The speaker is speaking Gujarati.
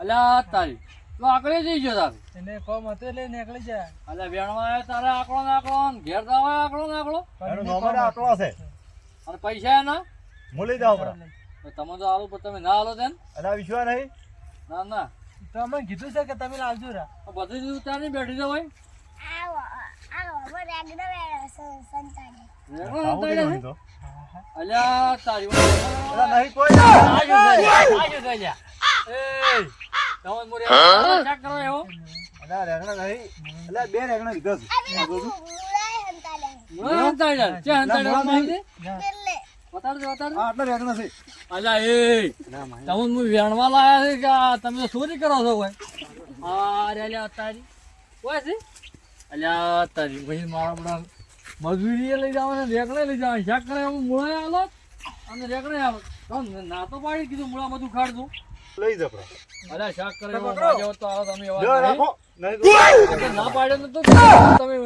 અલ્યા તારી તો આકડે જઈ ગયો તારે. એને કોમ હતો એટલે નીકળી જાય અલ્યા વેણવા આવ્યો તારે આકડો ને આકડો ઘેર આવે આકડો ને આકડો. એનો નંબર આટલો છે અને પૈસા એના? જાઉં પડે તો તમે તો આલો પણ તમે ના આલો તેમ? અને આ વિશ્વા નહીં? ના ના. તમે કીધું છે કે તમે લાવજો રા. બધી જ ઉતાર નહીં બેઠી આવો આવો સંતાડે રેગડો છે? તો અલ્યા તારી નહીં કોઈ આજો આજો વેણવા લાયા છે કે તમે ચોરી કરો છો અલ્યા તારી કોઈ છે? અલ્યા તારી ભાઈ મારા બધા મજૂરી લઈ જવાને રેકડે લઈ જવા રેકડે કરે હું મૂળે આલો અને રેકડે આલો ના તો પાડી કીધું મૂળા બધું ખાડતું લઈ જપડો અરે શાક કરે આ રાજો તો આવો તમે એવા રાખો. ના પાડ્યો તો તમે